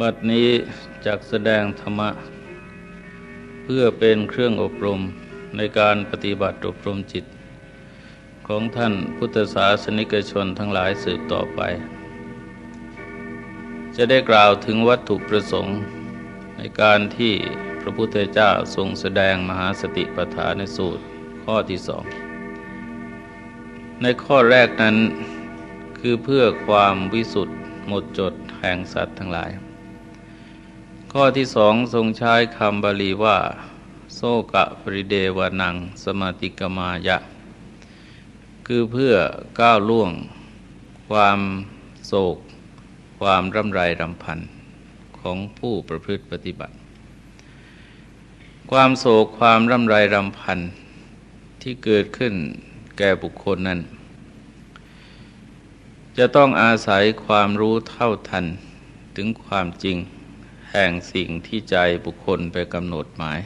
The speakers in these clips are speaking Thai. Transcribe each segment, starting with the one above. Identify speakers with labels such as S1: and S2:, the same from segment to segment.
S1: บัดนี้จักแสดงธรรมะ เพื่อเป็นเครื่องอบรมในการปฏิบัติอบรมจิต ของท่านพุทธศาสนิกชนทั้งหลายสืบต่อไป จะได้กล่าวถึงวัตถุประสงค์ ในการที่พระพุทธเจ้าทรงแสดงมหาสติปัฏฐานสูตรข้อที่สอง ในข้อแรกนั้นคือเพื่อความวิสุทธิ์หมดจดแห่งสัตว์ทั้งหลาย ข้อที่สองทรงใช้คำบาลีว่า โซกะปริเดวานัง สมาติกมายะ คือเพื่อก้าวล่วง ความโศก ความร่ำไรรำพันของผู้ประพฤติปฏิบัติ ความโศกความร่ำไรรำพันที่เกิดขึ้นแก่บุคคลนั้น จะต้องอาศัยความรู้เท่าทันถึงความจริง แห่งสิ่งที่ใจบุคคลไปกำหนดหมาย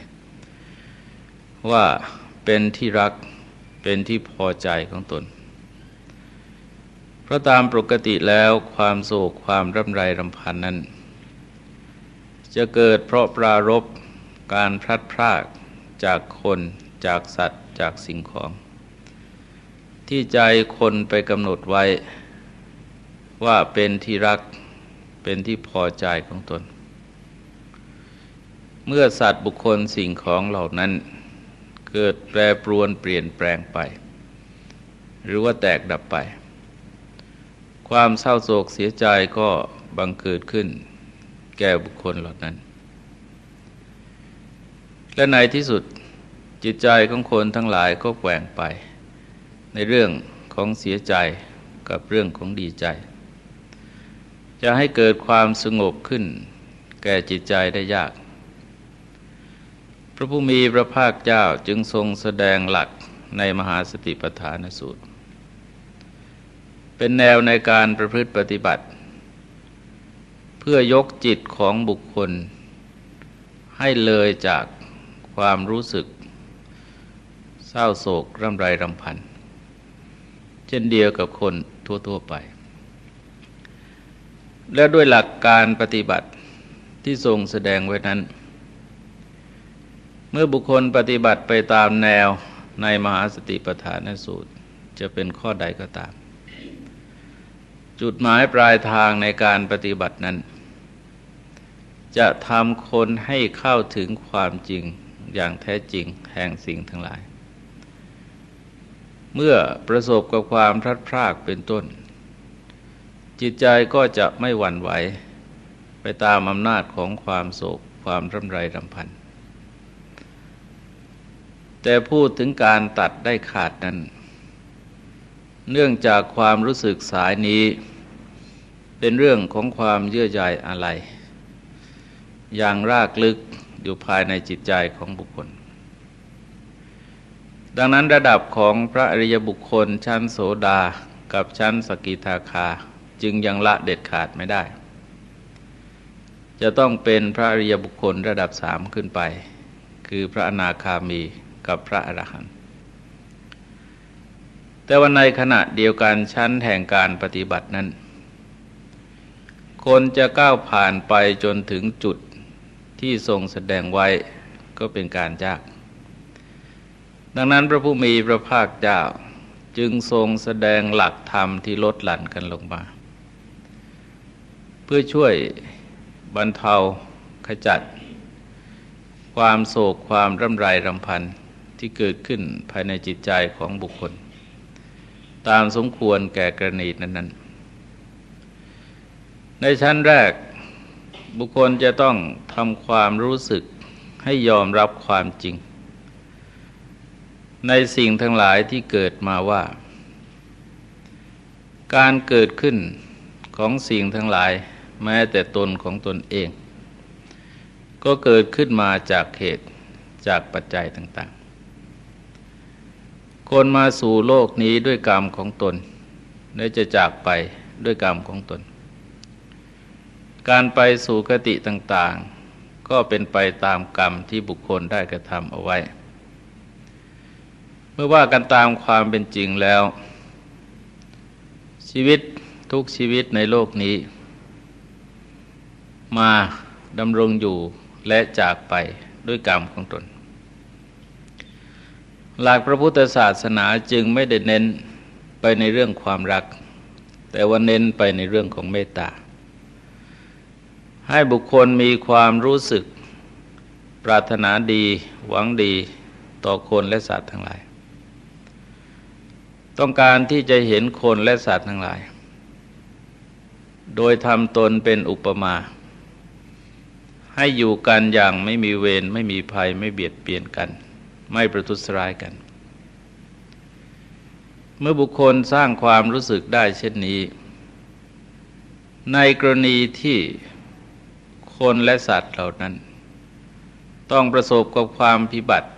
S1: ว่าเป็นที่รักเป็นที่พอใจของตน เพราะตามปกติแล้วความโศกความร่ำไรรำพันนั้น จะเกิดเพราะปรารบการพลัดพรากจากคนจากสัตว์จากสิ่งของ ที่ใจคนไปกำหนดไว้ว่าเป็นที่รักเป็นที่พอใจของตน เมื่อสัตว์บุคคลสิ่งของเหล่านั้น เกิดแปรปรวนเปลี่ยนแปลงไป หรือว่าแตกดับไป ความเศร้าโศกเสียใจก็บังเกิดขึ้น แก่บุคคลเหล่านั้น และในที่สุดจิตใจของคนทั้งหลายก็แกว่งไป ในเรื่องของเสียใจกับเรื่องของดีใจ จะให้เกิดความสงบขึ้น แก่จิตใจได้ยาก ระผู้มีพระภาคเจ้าจึงทรงแสดงหลักในมหาสติปัฏฐานสูตร เป็นแนวในการประพฤติปฏิบัติ เพื่อยกจิตของบุคคล ให้เลยจากความรู้สึก เศร้าโศกร่ำไรรำพัน เช่นเดียวกับคนทั่ว ๆไป และด้วยหลักการปฏิบัติที่ทรงแสดงไว้นั้น เมื่อบุคคลปฏิบัติไปตามแนวในมหาสติปัฏฐานสูตร จะเป็นข้อใดก็ตาม จุดหมายปลายทางในการปฏิบัตินั้น จะทำคนให้เข้าถึงความจริงอย่างแท้จริงแห่งสิ่งทั้งหลาย เมื่อประสบกับความพลัดพรากเป็นต้น จิตใจก็จะไม่หวั่นไหว ไปตามอำนาจของความโศกความร่ำไรรำพัน แต่พูดถึงการตัดได้ขาดนั้น เนื่องจากความรู้สึกสายนี้ เป็นเรื่องของความเยื่อใยอะไร อย่างรากลึกอยู่ภายในจิตใจของบุคคล ดังนั้นระดับของพระอริยบุคคลชั้นโสดากับชั้นสกิทาคา จึงยังละเด็ดขาดไม่ได้ จะต้องเป็นพระอริยบุคคลระดับสามขึ้นไป คือพระอนาคามี กับพระอรหันต์แต่วันในขณะเดียวกันชั้นแห่งการปฏิบัตินั้น คนจะก้าวผ่านไปจนถึงจุดที่ทรงแสดงไว้ก็เป็นการยาก ดังนั้นพระผู้มีพระภาคเจ้าจึงทรงแสดงหลักธรรมที่ลดหลั่นกันลงมา เพื่อช่วยบรรเทาขจัด ความโศกความร่ำไรรำพัน ที่เกิดขึ้นภายในจิตใจของบุคคล ตามสมควรแก่กรณีนั้น ๆ ในชั้นแรกบุคคลจะต้องทำความรู้สึกให้ยอมรับความจริง ในสิ่งทั้งหลายที่เกิดมาว่า การเกิดขึ้นของสิ่งทั้งหลายแม้แต่ตนของตนเอง ก็เกิดขึ้นมาจากเหตุจากปัจจัยต่าง คนมาสู่โลกนี้ด้วยกรรมของตนและจะจากไปด้วยกรรมของตน การไปสู่คติต่างๆ ก็เป็นไปตามกรรมที่บุคคลได้กระทำเอาไว้ เมื่อว่ากันตามความเป็นจริงแล้ว ชีวิตทุกชีวิตในโลกนี้ มาดำรงอยู่และจากไปด้วยกรรมของตน หลักพระพุทธศาสนาจึงไม่ได้เน้นไปในเรื่องความรัก แต่ว่าเน้นไปในเรื่องของเมตตา ให้บุคคลมีความรู้สึก ปรารถนาดี หวังดีต่อคนและสัตว์ทั้งหลาย ต้องการที่จะเห็นคนและสัตว์ทั้งหลาย โดยทำตนเป็นอุปมา ให้อยู่กันอย่างไม่มีเวรไม่มีภัยไม่เบียดเบียนกัน ไม่ประทุษร้ายกัน เมื่อบุคคลสร้างความรู้สึกได้เช่นนี้ ในกรณีที่คนและสัตว์เหล่านั้น ต้องประสบกับความพิบัติ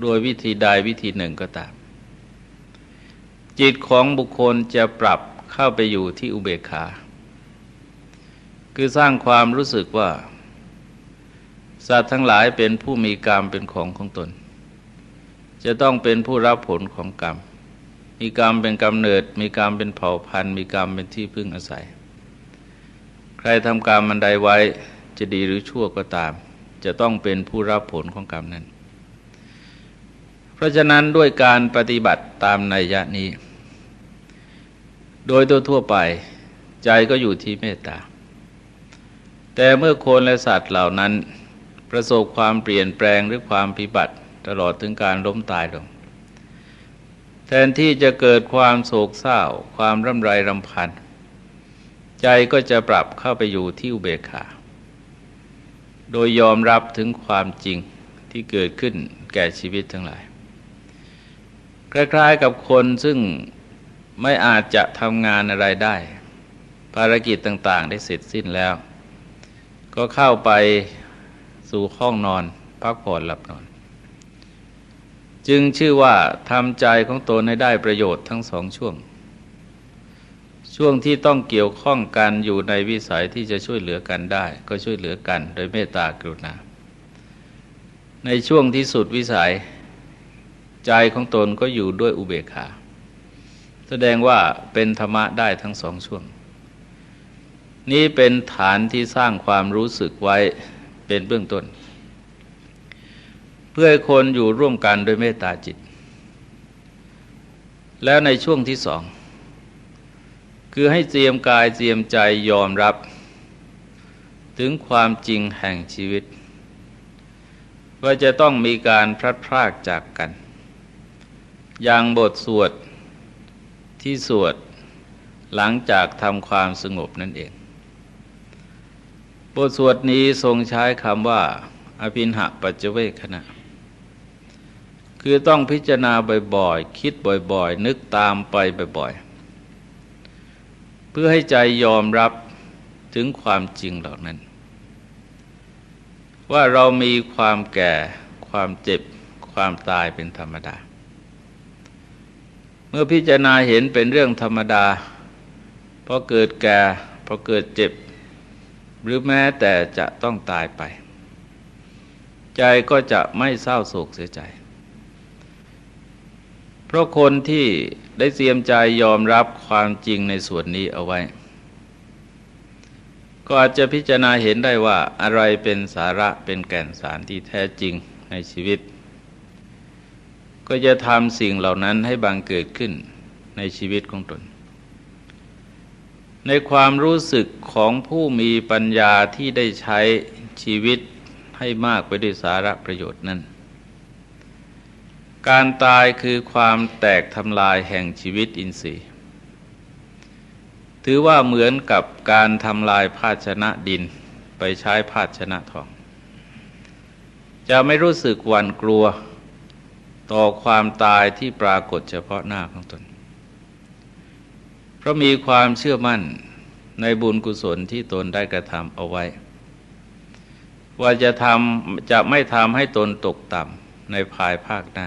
S1: โดยวิธีใดวิธีหนึ่งก็ตาม จิตของบุคคลจะปรับเข้าไปอยู่ที่อุเบกขา คือสร้างความรู้สึกว่า สัตว์ทั้งหลายเป็นผู้มีกรรมเป็นของของตน จะต้องเป็นผู้รับผลของกรรม มีกรรมเป็นกำเนิด มีกรรมเป็นเผ่าพันธุ์ มีกรรมเป็นที่พึ่งอาศัย ใครทำกรรมมันใดไว้จะดีหรือชั่วก็ตาม จะต้องเป็นผู้รับผลของกรรมนั้น เพราะฉะนั้นด้วยการปฏิบัติตามนัยยะนี้ โดยตัวทั่วไปใจก็อยู่ที่เมตตา แต่เมื่อคนและสัตว์เหล่านั้น ประสบความเปลี่ยนแปลงหรือความพิบัติ ตลอดถึงการล้มตายลง แทนที่จะเกิดความโศกเศร้า ความร่ำไรรำพัน ใจก็จะปรับเข้าไปอยู่ที่อุเบกขา โดยยอมรับถึงความจริงที่เกิดขึ้นแก่ชีวิตทั้งหลาย คล้ายๆกับคนซึ่งไม่อาจจะทำงานอะไรได้ ภารกิจต่างๆ ได้เสร็จสิ้นแล้ว ก็เข้าไปสู่ห้องนอน พักผ่อนหลับนอน จึงชื่อว่าทำใจของตนให้ได้ประโยชน์ทั้งสองช่วง ช่วงที่ต้องเกี่ยวข้องกันอยู่ในวิสัยที่จะช่วยเหลือกันได้ ก็ช่วยเหลือกันโดยเมตตากรุณา ในช่วงที่สุดวิสัย ใจของตนก็อยู่ด้วยอุเบกขา แสดงว่าเป็นธรรมะได้ทั้งสองช่วง นี้เป็นฐานที่สร้างความรู้สึกไว้เป็นเบื้องต้น พื่อให้คนอยู่ร่วมกันโดยเมตตาจิต แล้วในช่วงที่สอง คือให้เตรียมกายเตรียมใจยอมรับ ถึงความจริงแห่งชีวิต ว่าจะต้องมีการพลัดพรากจากกัน อย่างบทสวดที่สวดหลังจากทำความสงบนั่นเอง บทสวดนี้ทรงใช้คำว่า อภินหะปัจเจเวคณะ คือต้องพิจารณาบ่อยๆ คิดบ่อยๆ นึกตามไปบ่อยๆ เพื่อให้ใจยอมรับถึงความจริงเหล่านั้น ว่าเรามีความแก่ ความเจ็บ ความตายเป็นธรรมดา เมื่อพิจารณาเห็นเป็นเรื่องธรรมดาพอเกิดแก่พอเกิดเจ็บ หรือแม้แต่จะต้องตายไป ใจก็จะไม่เศร้าโศกเสียใจ เพราะคนที่ได้เตรียมใจยอมรับความจริงในส่วนนี้เอาไว้ ก็อาจจะพิจารณาเห็นได้ว่าอะไรเป็นสาระเป็นแก่นสารที่แท้จริงในชีวิต ก็จะทำสิ่งเหล่านั้นให้บังเกิดขึ้นในชีวิตของตน ในความรู้สึกของผู้มีปัญญาที่ได้ใช้ชีวิตให้มากไปด้วยสาระประโยชน์นั้น การตายคือความแตกทำลายแห่งชีวิตอินทรีย์ ถือว่าเหมือนกับการทำลายภาชนะดินไปใช้ภาชนะทอง จะไม่รู้สึกหวั่นกลัวต่อความตายที่ปรากฏเฉพาะหน้าของตน เพราะมีความเชื่อมั่นในบุญกุศลที่ตนได้กระทำเอาไว้ ว่าจะทำจะไม่ทำให้ตนตกต่ำในภายภาคหน้า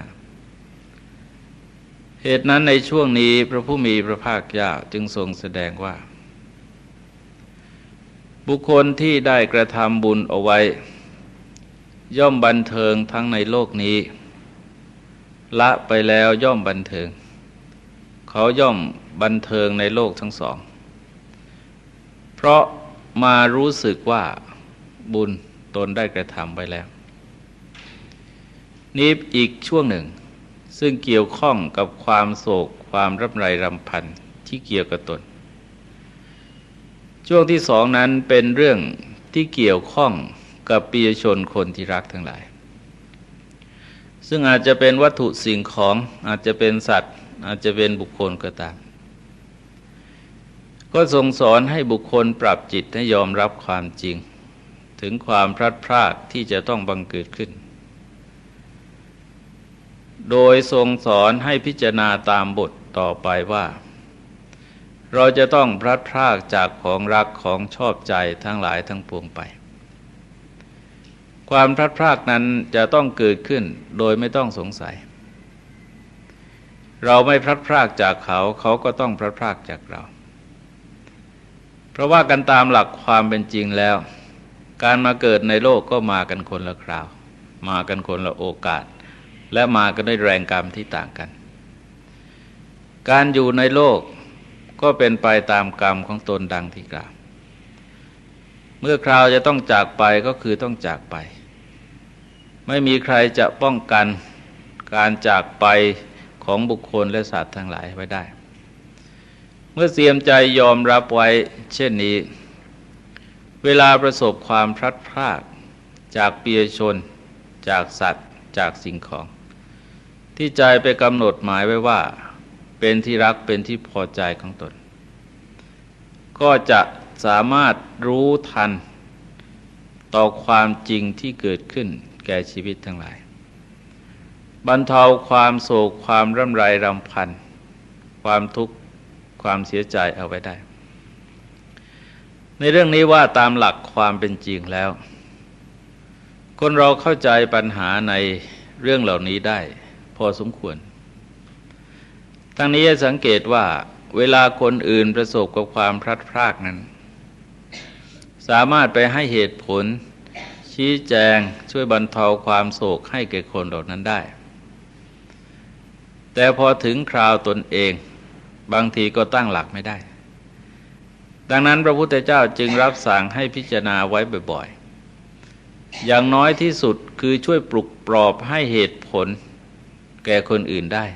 S1: เหตุนั้นในช่วงนี้พระผู้มีพระภาคเจ้าจึงทรงแสดงว่า บุคคลที่ได้กระทำบุญเอาไว้ ย่อมบันเทิงทั้งในโลกนี้ ละไปแล้วย่อมบันเทิง เขาย่อมบันเทิงในโลกทั้งสอง เพราะมารู้สึกว่าบุญตนได้กระทำไปแล้ว นี้อีกช่วงหนึ่ง ซึ่งเกี่ยวข้องกับความโศกความรับไรรำพันที่เกี่ยวกับตน ช่วงที่สองนั้นเป็นเรื่องที่เกี่ยวข้องกับปียชนคนที่รักทั้งหลาย ซึ่งอาจจะเป็นวัตถุสิ่งของอาจจะเป็นสัตว์ อาจจะเป็นบุคคลก็ตาม ก็ทรงสอนให้บุคคลปรับจิตให้ยอมรับความจริง ถึงความพลัดพรากที่จะต้องบังเกิดขึ้น โดยทรงสอนให้พิจารณาตามบทต่อไปว่า เราจะต้องพลัดพรากจากของรักของชอบใจทั้งหลายทั้งปวงไป ความพลัดพรากนั้นจะต้องเกิดขึ้นโดยไม่ต้องสงสัย เราไม่พลัดพรากจากเขาเขาก็ต้องพลัดพรากจากเรา เพราะว่ากันตามหลักความเป็นจริงแล้ว การมาเกิดในโลกก็มากันคนละคราว มากันคนละโอกาส และมากันด้วยแรงกรรมที่ต่างกัน การอยู่ในโลกก็เป็นไปตามกรรมของตนดังที่กล่าว เมื่อคราวจะต้องจากไปก็คือต้องจากไป ไม่มีใครจะป้องกันการจากไปของบุคคลและสัตว์ทั้งหลายไว้ได้ เมื่อเสียมใจยอมรับไว้เช่นนี้ เวลาประสบความพลัดพรากจากเปียชน จากสัตว์ จากสิ่งของ ที่ใจไปกำหนดหมายไว้ว่า เป็นที่รักเป็นที่พอใจของตน ก็จะสามารถรู้ทัน ต่อความจริงที่เกิดขึ้นแก่ชีวิตทั้งหลาย บรรเทาความโศกความร่ำไรรำพัน ความทุกข์ความเสียใจเอาไว้ได้ ในเรื่องนี้ว่าตามหลักความเป็นจริงแล้ว คนเราเข้าใจปัญหาในเรื่องเหล่านี้ได้ พอสมควร ทั้งนี้สังเกตว่าเวลาคนอื่นประสบกับความพลัดพรากนั้น สามารถไปให้เหตุผล ชี้แจงช่วยบรรเทาความโศกให้แก่คนเหล่านั้นได้ แต่พอถึงคราวตนเอง บางทีก็ตั้งหลักไม่ได้ ดังนั้นพระพุทธเจ้าจึงรับสั่งให้พิจารณาไว้บ่อย ๆ อย่างน้อยที่สุดคือช่วยปลุกปลอบให้เหตุผล แก่คนอื่นได้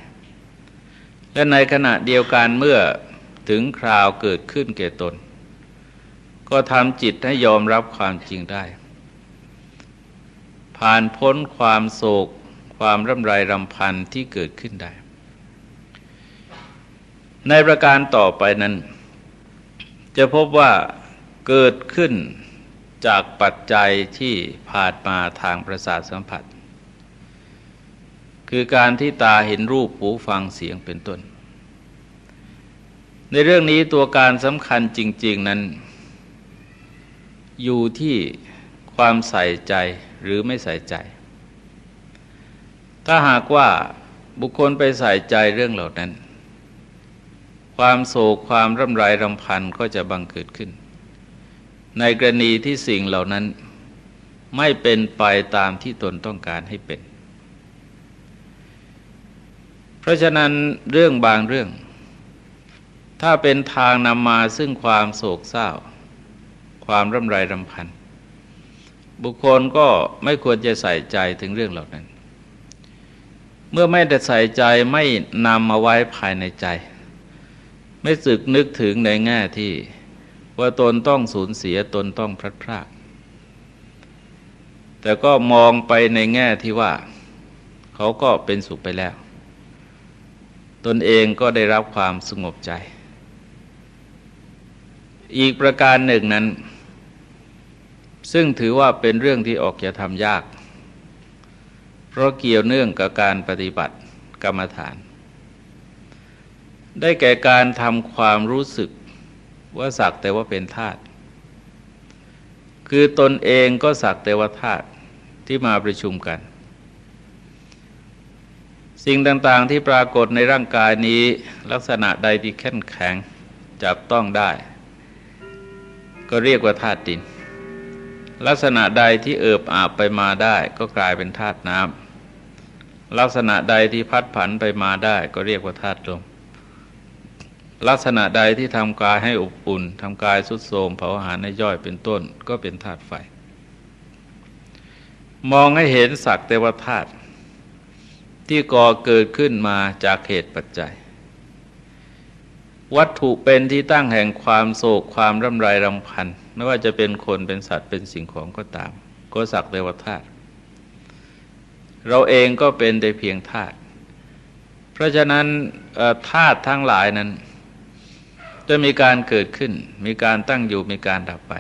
S1: และในขณะเดียวกันเมื่อถึงคราวเกิดขึ้นแก่ตน ก็ทำจิตให้ยอมรับความจริงได้ ผ่านพ้นความโศกความร่ำไรรำพันที่เกิดขึ้นได้ ในประการต่อไปนั้น จะพบว่าเกิดขึ้นจากปัจจัยที่ผ่านมาทางประสาทสัมผัส คือการที่ตาเห็นรูปหูฟังเสียงเป็นต้น ในเรื่องนี้ตัวการสำคัญจริง ๆนั้น อยู่ที่ความใส่ใจหรือไม่ใส่ใจ ถ้าหากว่าบุคคลไปใส่ใจเรื่องเหล่านั้น ความโศกความร่ำไรรำพันก็จะบังเกิดขึ้น ในกรณีที่สิ่งเหล่านั้นไม่เป็นไปตามที่ตนต้องการให้เป็น เพราะฉะนั้นเรื่องบางเรื่อง ถ้าเป็นทางนำมาซึ่งความโศกเศร้า ความร่ำไรรำพัน บุคคลก็ไม่ควรจะใส่ใจถึงเรื่องเหล่านั้น เมื่อไม่ได้ใส่ใจไม่นำมาไว้ภายในใจ ไม่สึกนึกถึงในแง่ที่ว่าตนต้องสูญเสียตนต้องพลัดพราก แต่ก็มองไปในแง่ที่ว่า เขาก็เป็นสุขไปแล้ว ตนเองก็ได้รับความสงบใจ อีกประการหนึ่งนั้น ซึ่งถือว่าเป็นเรื่องที่ออกจะทำยาก เพราะเกี่ยวเนื่องกับการปฏิบัติกรรมฐาน ได้แก่การทำความรู้สึกว่าสักแต่ว่าเป็นธาตุคือตนเองก็สักแต่ว่าธาตุที่มาประชุมกัน สิ่งต่างๆที่ปรากฏในร่างกายนี้ลักษณะใดที่แข็งแข็งจับต้องได้ ก็เรียกว่าธาตุดิน ลักษณะใดที่เอิบอาบไปมาได้ ก็กลายเป็นธาตุน้ำลักษณะใดที่พัดผันไปมาได้ ก็เรียกว่าธาตุลมลักษณะใดที่ทำกายให้อบอุ่นทำกายสุดโทมเผาอาหารให้ย่อยเป็นต้น ก็เป็นธาตุไฟ มองให้เห็นสักแต่ว่าธาตุ ที่ก่อเกิดขึ้นมาจากเหตุปัจจัย วัตถุเป็นที่ตั้งแห่งความโศกความร่ำไรรำพัน ไม่ว่าจะเป็นคนเป็นสัตว์เป็นสิ่งของก็ตาม ก็สักแต่ว่าธาตุเราเองก็เป็นแต่เพียงธาตุเพราะฉะนั้นธาตุทั้งหลายนั้น จะมีการเกิดขึ้น มีการตั้งอยู่มีการดับไป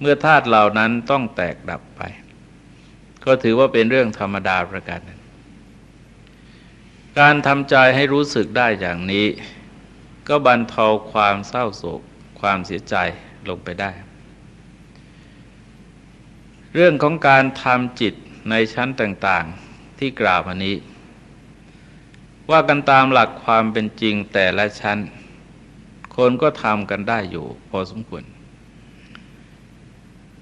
S1: เมื่อธาตุเหล่านั้นต้องแตกดับไป ก็ถือว่าเป็นเรื่องธรรมดาประการนั้น การทำใจให้รู้สึกได้อย่างนี้ ก็บรรเทาความเศร้าโศกความเสียใจลงไปได้ เรื่องของการทำจิตในชั้นต่างๆที่กล่าวมานี้ ว่ากันตามหลักความเป็นจริงแต่ละชั้น คนก็ทำกันได้อยู่พอสมควร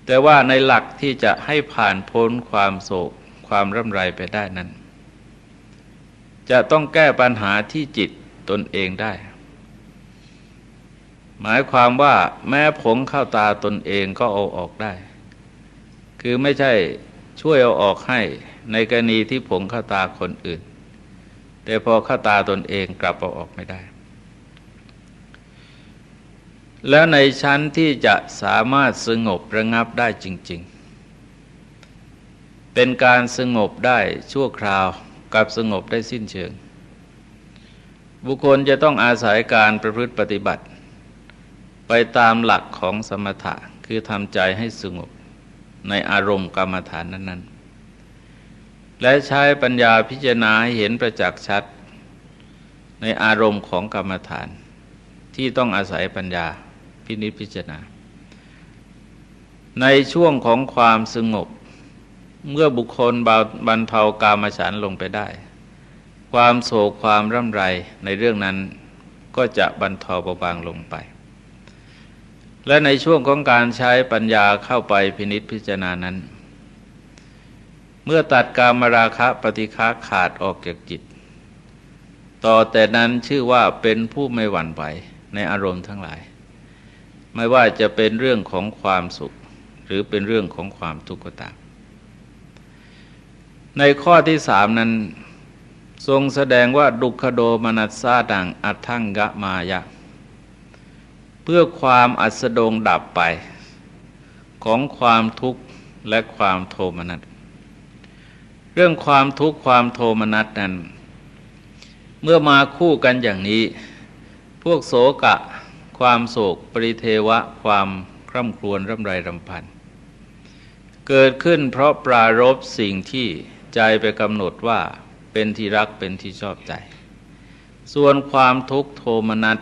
S1: แต่ว่าในหลักที่จะให้ผ่านพ้นความโศกความร่ำไรไปได้นั้น จะต้องแก้ปัญหาที่จิตตนเองได้ หมายความว่าแม้ผงเข้าตาตนเองก็เอาออกได้ คือไม่ใช่ช่วยเอาออกให้ในกรณีที่ผงเข้าตาคนอื่น แต่พอเข้าตาตนเองกลับเอาออกไม่ได้ แล้วในชั้นที่จะสามารถสงบระงับได้จริง ๆ เป็นการสงบได้ชั่วคราว กับสงบได้สิ้นเชิง บุคคลจะต้องอาศัยการประพฤติปฏิบัติ ไปตามหลักของสมถะคือทำใจให้สงบในอารมณ์กรรมฐานนั้น ๆ และใช้ปัญญาพิจารณาให้เห็นประจักษ์ชัด ในอารมณ์ของกรรมฐาน ที่ต้องอาศัยปัญญาพินิจพิจารณา ในช่วงของความสงบ เมื่อบุคคลบรรเทากามฉันลงไปได้ ความโศกความร่ำไรในเรื่องนั้นก็จะบรรเทาเบาบางลงไป และในช่วงของการใช้ปัญญาเข้าไปพินิษพิจารณานั้น เมื่อตัดกามราคะปฏิฆาขาดออกจากจิต ต่อแต่นั้นชื่อว่าเป็นผู้ไม่หวั่นไหวในอารมณ์ทั้งหลาย ไม่ว่าจะเป็นเรื่องของความสุข หรือเป็นเรื่องของความทุกข์ก็ตาม ในข้อที่สามนั้น ทรงแสดงว่าดุขโดมนัสซาดังอัทังกะมายะ เพื่อความอัสดงดับไป ของความทุกข์และความโทมนัสเรื่องความทุกข์ความโทมนัสนั้น เมื่อมาคู่กันอย่างนี้ พวกโศกะ ความโศกปริเทวะ ความคร่ำครวญร่ำไรรำพัน เกิดขึ้นเพราะปรารบสิ่งที่ ใจไปกำหนดว่าเป็นที่รักเป็นที่ชอบใจ ส่วนความทุกข์โทมนัส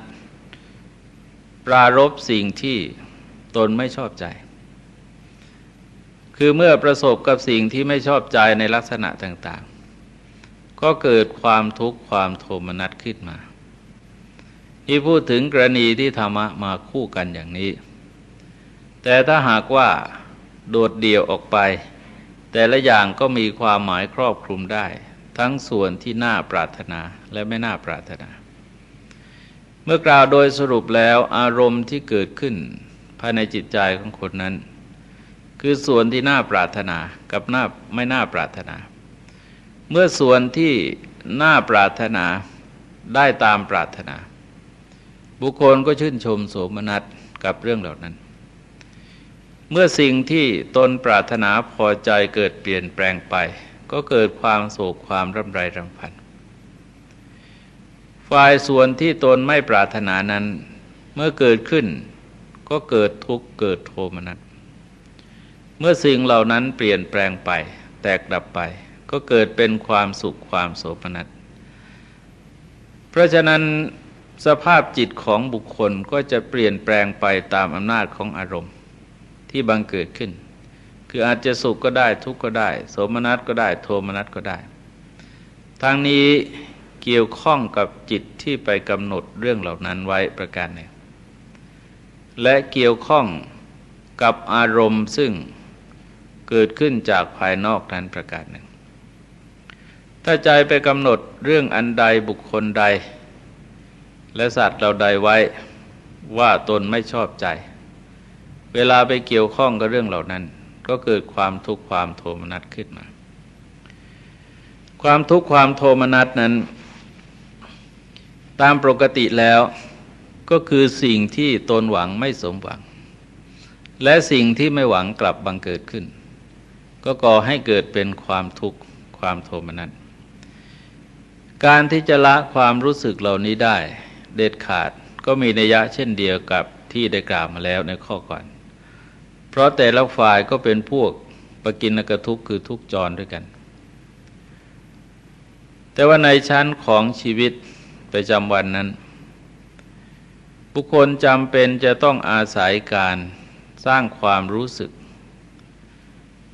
S1: ปรารบสิ่งที่ตนไม่ชอบใจ คือเมื่อประสบกับสิ่งที่ไม่ชอบใจในลักษณะต่าง ๆ ก็เกิดความทุกข์ความโทมนัสขึ้นมาที่พูดถึงกรณีที่ธรรมะมาคู่กันอย่างนี้ แต่ถ้าหากว่าโดดเดี่ยวออกไป แต่ละอย่างก็มีความหมายครอบคลุมได้ ทั้งส่วนที่น่าปรารถนาและไม่น่าปรารถนา เมื่อกล่าวโดยสรุปแล้วอารมณ์ที่เกิดขึ้น ภายในจิตใจของคนนั้น คือส่วนที่น่าปรารถนากับน่าไม่น่าปรารถนา เมื่อส่วนที่น่าปรารถนาได้ตามปรารถนา บุคคลก็ชื่นชมโสมนัสกับเรื่องเหล่านั้น เมื่อสิ่งที่ตนปรารถนาพอใจเกิดเปลี่ยนแปลงไป ก็เกิดความโศกความร่ำไรรำพัน ฝ่ายส่วนที่ตนไม่ปรารถนานั้น เมื่อเกิดขึ้น ก็เกิดทุกข์เกิดโทมนัส เมื่อสิ่งเหล่านั้นเปลี่ยนแปลงไป แตกดับไป ก็เกิดเป็นความสุขความโสมนัส เพราะฉะนั้นสภาพจิตของบุคคลก็จะเปลี่ยนแปลงไปตามอำนาจของอารมณ์ ที่บังเกิดขึ้น คืออาจจะสุขก็ได้ทุกข์ก็ได้ โสมนัสก็ได้ โทมนัสก็ได้ ทางนี้เกี่ยวข้องกับจิตที่ไปกำหนดเรื่องเหล่านั้นไว้ประการหนึ่ง และเกี่ยวข้องกับอารมณ์ซึ่งเกิดขึ้นจากภายนอกนั้นประการหนึ่ง ถ้าใจไปกำหนดเรื่องอันใดบุคคลใด และสัตว์เราใดไว้ว่าตนไม่ชอบใจ เวลาไปเกี่ยวข้องกับเรื่องเหล่านั้น ก็เกิดความทุกข์ความโทมนัสขึ้นมา ความทุกข์ความโทมนัสนั้น ตามปกติแล้วก็คือสิ่งที่ตนหวังไม่สมหวัง และสิ่งที่ไม่หวังกลับบังเกิดขึ้น ก็ก่อให้เกิดเป็นความทุกข์ความโทมนัสการที่จะละความรู้สึกเหล่านี้ได้ เด็ดขาดก็มีนัยยะเช่นเดียวกับที่ได้กล่าวมาแล้วในข้อก่อน เพราะแต่ละฝ่ายก็เป็นพวกปกินกทุกข์คือทุกจรด้วยกัน แต่ว่าในชั้นของชีวิตประจำวันนั้น บุคคลจำเป็นจะต้องอาศัยการสร้างความรู้สึก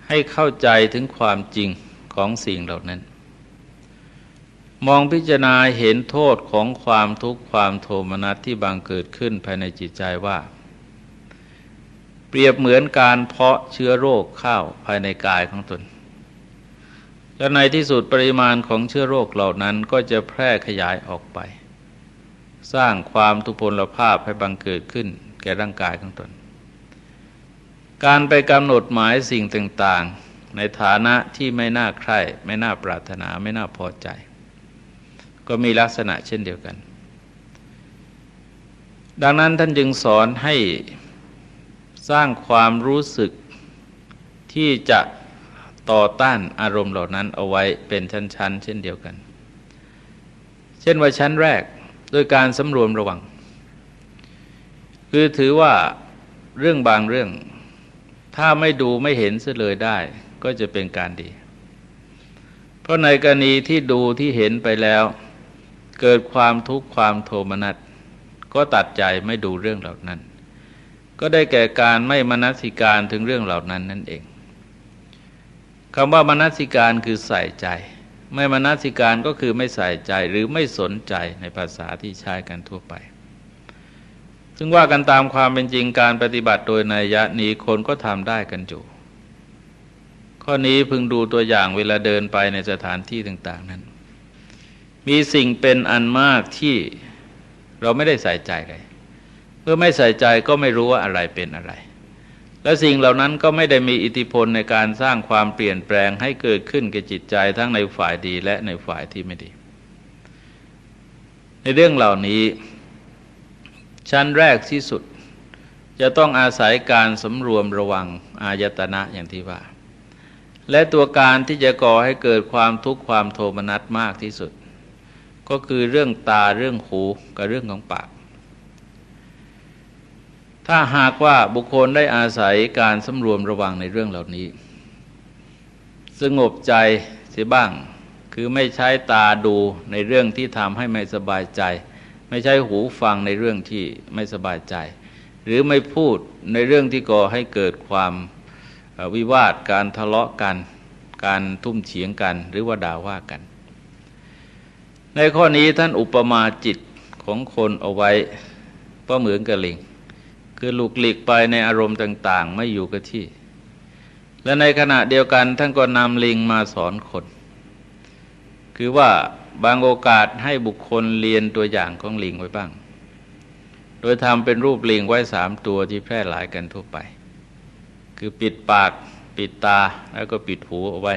S1: ให้เข้าใจถึงความจริงของสิ่งเหล่านั้น มองพิจารณาเห็นโทษของความทุกข์ความโทมนัสที่บังเกิดขึ้นภายในจิตใจว่า เปรียบเหมือนการเพาะเชื้อโรคข้าวภายในกายของตน และในที่สุดปริมาณของเชื้อโรคเหล่านั้นก็จะแพร่ขยายออกไป สร้างความทุพพลภาพให้บังเกิดขึ้นแก่ร่างกายของตน การไปกำหนดหมายสิ่งต่างๆ ในฐานะที่ไม่น่าใคร่ไม่น่าปรารถนาไม่น่าพอใจ ก็มีลักษณะเช่นเดียวกัน ดังนั้นท่านจึงสอนให้ สร้างความรู้สึกที่จะต่อต้านอารมณ์เหล่านั้นเอาไว้เป็นชั้น ๆ เช่นเดียวกัน เช่นว่าชั้นแรกโดยการสำรวมระวัง คือถือว่าเรื่องบางเรื่อง ถ้าไม่ดูไม่เห็นเสเลยได้ ก็จะเป็นการดี เพราะในกรณีที่ดูที่เห็นไปแล้ว เกิดความทุกข์ความโทมนัสก็ตัดใจไม่ดูเรื่องเหล่านั้น ก็ได้แก่การไม่มนสิการถึงเรื่องเหล่านั้นนั่นเองคำว่ามนสิการคือใส่ใจ ไม่มนสิการก็คือไม่ใส่ใจหรือไม่สนใจในภาษาที่ใช้กันทั่วไป ซึ่งว่ากันตามความเป็นจริงการปฏิบัติโดยนัยยะนี้คนก็ทำได้กันอยู่ ข้อนี้พึงดูตัวอย่างเวลาเดินไปในสถานที่ต่าง ๆ นั้น มีสิ่งเป็นอันมากที่เราไม่ได้ใส่ใจเลย เมื่อไม่ใส่ใจก็ไม่รู้ว่าอะไรเป็นอะไร และสิ่งเหล่านั้นก็ไม่ได้มีอิทธิพลในการสร้างความเปลี่ยนแปลงให้เกิดขึ้นแก่จิตใจทั้งในฝ่ายดีและในฝ่ายที่ไม่ดี ในเรื่องเหล่านี้ ชั้นแรกที่สุด จะต้องอาศัยการสำรวมระวังอายตนะอย่างที่ว่า และตัวการที่จะก่อให้เกิดความทุกข์ความโทมนัสมากที่สุด ก็คือเรื่องตาเรื่องหูกับเรื่องของปาก ถ้าหากว่าบุคคลได้อาศัยการสำรวมระวังในเรื่องเหล่านี้ สงบใจเสียบ้าง คือไม่ใช้ตาดูในเรื่องที่ทำให้ไม่สบายใจ ไม่ใช้หูฟังในเรื่องที่ไม่สบายใจ หรือไม่พูดในเรื่องที่ก่อให้เกิดความวิวาทการทะเลาะกัน การทุ่มเฉียงกัน หรือว่าด่าว่ากัน ในข้อนี้ท่านอุปมาจิตของคนเอาไว้ก็เหมือนกับลิง คือหลุกหลีกไปในอารมณ์ต่าง ๆ ไม่อยู่กับที่ และในขณะเดียวกันท่านก็นำลิงมาสอนคน คือว่าบางโอกาสให้บุคคลเรียนตัวอย่างของลิงไว้บ้าง โดยทำเป็นรูปลิงไว้สามตัวที่แพร่หลายกันทั่วไป คือปิดปาก ปิดตาแล้วก็ปิดหูเอาไว้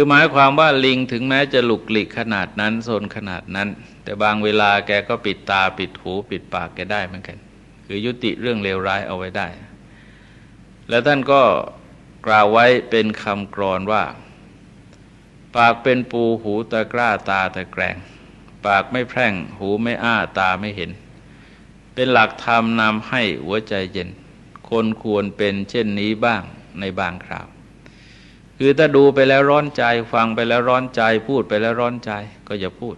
S1: คือหมายความว่าลิงถึงแม้จะหลุกหลีกขนาดนั้นโซนขนาดนั้น แต่บางเวลาแกก็ปิดตาปิดหูปิดปากแกได้เหมือนกัน คือยุติเรื่องเลวร้ายเอาไว้ได้ แล้วท่านก็กล่าวไว้เป็นคำกรอนว่า ปากเป็นปูหูตะกร้าตาตะแกรงปากไม่แพร่งหูไม่อ้าตาไม่เห็น เป็นหลักธรรมนำให้หัวใจเย็น คนควรเป็นเช่นนี้บ้างในบางคราว คือถ้าดูไปแล้วร้อนใจ ฟังไปแล้วร้อนใจ พูดไปแล้วร้อนใจก็อย่าพูด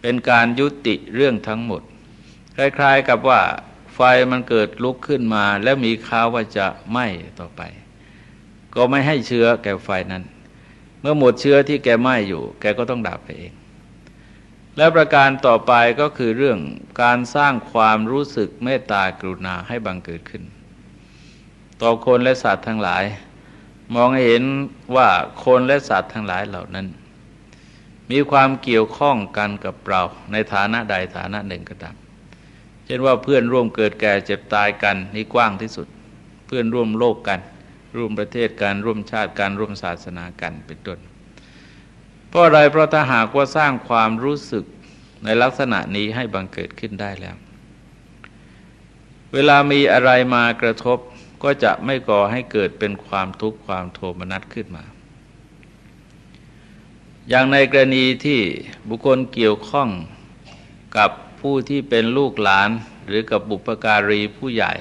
S1: เป็นการยุติเรื่องทั้งหมด คล้ายๆกับว่าไฟมันเกิดลุกขึ้นมา แล้วมีข่าวว่าจะไหม้ต่อไป ก็ไม่ให้เชื้อแก่ไฟนั้น เมื่อหมดเชื้อที่แกไหม้อยู่ แกก็ต้องดับไปเอง และประการต่อไปก็คือเรื่องการสร้างความรู้สึกเมตตากรุณาให้บังเกิดขึ้น ต่อคนและสัตว์ทั้งหลาย มองเห็นว่าคนและสัตว์ทั้งหลายเหล่านั้น มีความเกี่ยวข้องกันกับเราในฐานะใดฐานะหนึ่งก็ตามเช่นว่าเพื่อนร่วมเกิดแก่เจ็บตายกันนี่กว้างที่สุด เพื่อนร่วมโลกกัน ร่วมประเทศกันร่วมชาติกันร่วมศาสนากันเป็นต้นเพราะอะไรเพราะถ้าหากว่าสร้างความรู้สึกในลักษณะนี้ให้บังเกิดขึ้นได้แล้ว เวลามีอะไรมากระทบ ก็จะไม่ก่อให้เกิดเป็นความทุกข์ความโทมนัสขึ้นมา อย่างในกรณีที่บุคคลเกี่ยวข้องกับผู้ที่เป็นลูกหลานหรือกับบุปการีผู้ใหญ่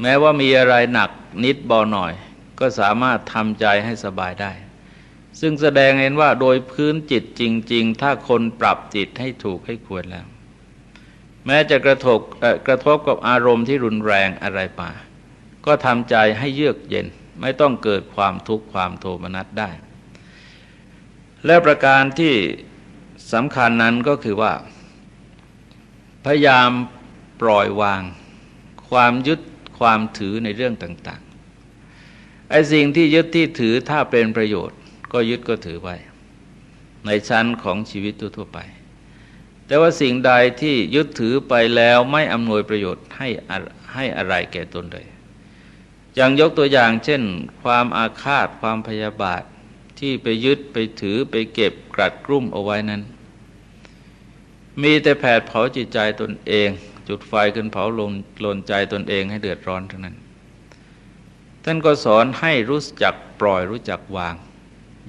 S1: แม้ว่ามีอะไรหนักนิดเบอหน่อย ก็สามารถทำใจให้สบายได้ ซึ่งแสดงเห็นว่าโดยพื้นจิตจริง ๆ ถ้าคนปรับจิตให้ถูกให้ควรแล้ว แม้จะกระทบกระทบกับอารมณ์ที่รุนแรงอะไรมา ก็ทำใจให้เยือกเย็นไม่ต้องเกิดความทุกข์ความโทมนัสได้ และประการที่สำคัญนั้นก็คือว่า พยายามปล่อยวาง ความยึดความถือในเรื่องต่างๆไอ้สิ่งที่ยึดที่ถือถ้าเป็นประโยชน์ ก็ยึดก็ถือไว้ ในชั้นของชีวิตทั่วไป แต่ว่าสิ่งใดที่ยึดถือไปแล้วไม่อำนวยประโยชน์ให้ให้อะไรแก่ตนเลย อย่างยกตัวอย่างเช่น ความอาฆาตความพยาบาทที่ไปยึดไปถือไปเก็บกรัดกรุ่มเอาไว้นั้น มีแต่แผดเผาจิตใจตนเอง จุดไฟขึ้นเผาลนลนใจตนเองให้เดือดร้อนเท่านั้น ท่านก็สอนให้รู้จักปล่อยรู้จักวาง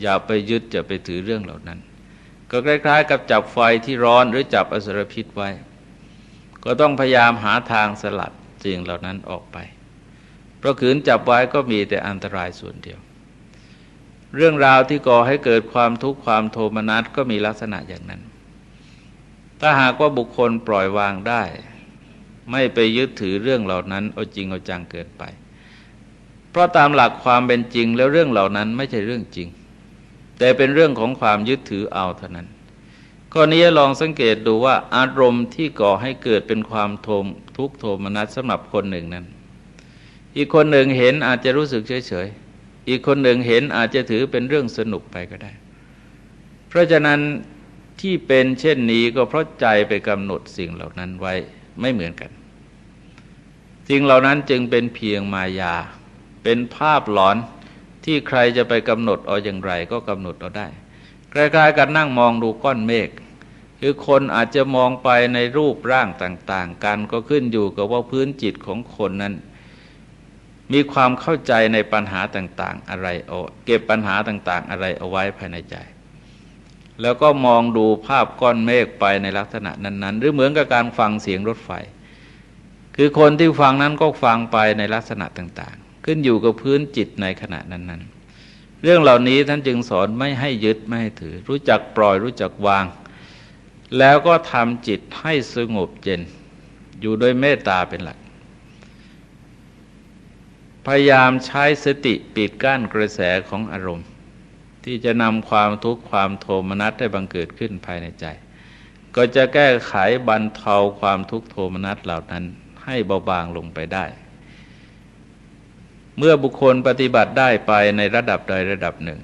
S1: อย่าไปยึดอย่าไปถือเรื่องเหล่านั้น ก็คล้ายๆ กับจับไฟที่ร้อนหรือจับอสรพิษไว้ ก็ต้องพยายามหาทางสลัดสิ่งเหล่านั้นออกไป ราะขืนจับไว้ก็มีแต่อันตรายส่วนเดียว เรื่องราวที่ก่อให้เกิดความทุกข์ความโทมนัสก็มีลักษณะอย่างนั้น ถ้าหากว่าบุคคลปล่อยวางได้ ไม่ไปยึดถือเรื่องเหล่านั้นเอาจริงเอาจังเกินไป เพราะตามหลักความเป็นจริงแล้วเรื่องเหล่านั้นไม่ใช่เรื่องจริง แต่เป็นเรื่องของความยึดถือเอาเท่านั้นข้อนี้ลองสังเกตดูว่าอารมณ์ที่ก่อให้เกิดเป็นความโทมทุกโทมนัสสำหรับคนหนึ่งนั้น อีกคนหนึ่งเห็นอาจจะรู้สึกเฉยๆ อีกคนหนึ่งเห็นอาจจะถือเป็นเรื่องสนุกไปก็ได้ เพราะฉะนั้นที่เป็นเช่นนี้ก็เพราะใจไปกำหนดสิ่งเหล่านั้นไว้ไม่เหมือนกัน สิ่งเหล่านั้นจึงเป็นเพียงมายา เป็นภาพหลอนที่ใครจะไปกำหนดเอาอย่างไรก็กำหนดเอาได้คล้ายๆกันนั่งมองดูก้อนเมฆคือคนอาจจะมองไปในรูปร่างต่าง ๆ กันก็ขึ้นอยู่กับว่าพื้นจิตของคนนั้น มีความเข้าใจในปัญหาต่างๆ อะไรเอาเก็บปัญหาต่างๆ อะไรเอาไว้ภายในใจ แล้วก็มองดูภาพก้อนเมฆไปในลักษณะนั้น ๆ หรือเหมือนกับการฟังเสียงรถไฟ คือคนที่ฟังนั้นก็ฟังไปในลักษณะต่างๆ ขึ้นอยู่กับพื้นจิตในขณะนั้นๆ เรื่องเหล่านี้ท่านจึงสอนไม่ให้ยึดไม่ให้ถือ รู้จักปล่อยรู้จักวาง แล้วก็ทำจิตให้สงบเย็นอยู่โดยเมตตาเป็นหลัก พยายามใช้สติปิดกั้นกระแสของอารมณ์ ที่จะนำความทุกข์ความโทมนัสให้บังเกิดขึ้นภายในใจ ก็จะแก้ไขบรรเทาความทุกข์โทมนัสเหล่านั้นให้เบาบางลงไปได้ เมื่อบุคคลปฏิบัติได้ไปในระดับใดระดับหนึ่ง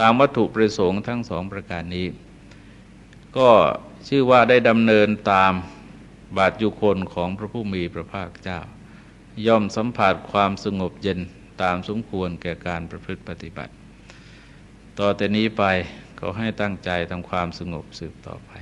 S1: ตามวัตถุประสงค์ทั้งสองประการนี้ ก็ชื่อว่าได้ดำเนินตามบาทยุคนของพระผู้มีพระภาคเจ้า ย่อมสัมผัสความสงบเย็นตามสมควรแก่การประพฤติปฏิบัติ ต่อแต่นี้ไปก็ให้ตั้งใจทำความสงบสืบต่อไป